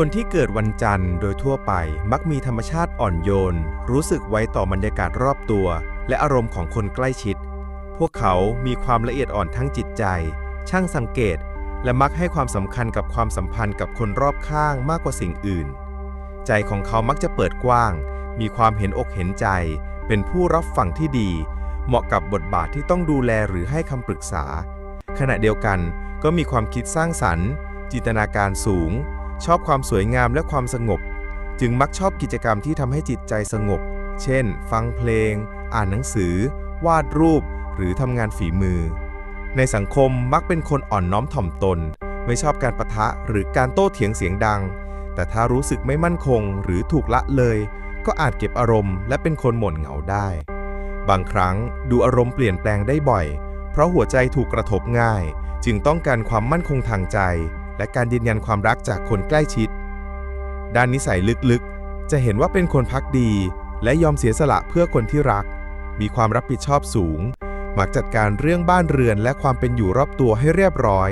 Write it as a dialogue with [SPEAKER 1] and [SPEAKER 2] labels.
[SPEAKER 1] คนที่เกิดวันจันทร์โดยทั่วไปมักมีธรรมชาติอ่อนโยน รู้สึกไว้ต่อบรรยากาศรอบตัว และอารมณ์ของคนใกล้ชิด พวกเขามีความละเอียดอ่อนทั้งจิตใจ ช่างสังเกต และมักให้ความสำคัญกับความสัมพันธ์กับคนรอบข้างมากกว่าสิ่งอื่น ใจของเขามักจะเปิดกว้าง มีความเห็นอกเห็นใจ เป็นผู้รับฟังที่ดี เหมาะกับบทบาทที่ต้องดูแลหรือให้คำปรึกษา ขณะเดียวกันก็มีความคิดสร้างสรรค์ จินตนาการสูง ชอบความสวยงามและความสงบ จึงมักชอบกิจกรรมที่ทำให้จิตใจสงบ เช่น ฟังเพลง อ่านหนังสือ วาดรูป หรือทำงานฝีมือ ในสังคมมักเป็นคนอ่อนน้อมถ่อมตน ไม่ชอบการประทะหรือการโต้เถียงเสียงดัง แต่ถ้ารู้สึกไม่มั่นคงหรือถูกละเลย ก็อาจเก็บอารมณ์ และเป็นคนหม่นเหงาได้ บางครั้งดูอารมณ์เปลี่ยนแปลงได้บ่อย เพราะหัวใจถูกกระทบง่าย จึงต้องการความมั่นคงทางใจ และการยืนยันความรักจากคนใกล้ชิด ด้านนิสัยลึกๆ จะเห็นว่าเป็นคนพักดี และยอมเสียสละเพื่อคนที่รัก มีความรับผิดชอบสูง มักจัดการเรื่องบ้านเรือนและความเป็นอยู่รอบตัวให้เรียบร้อย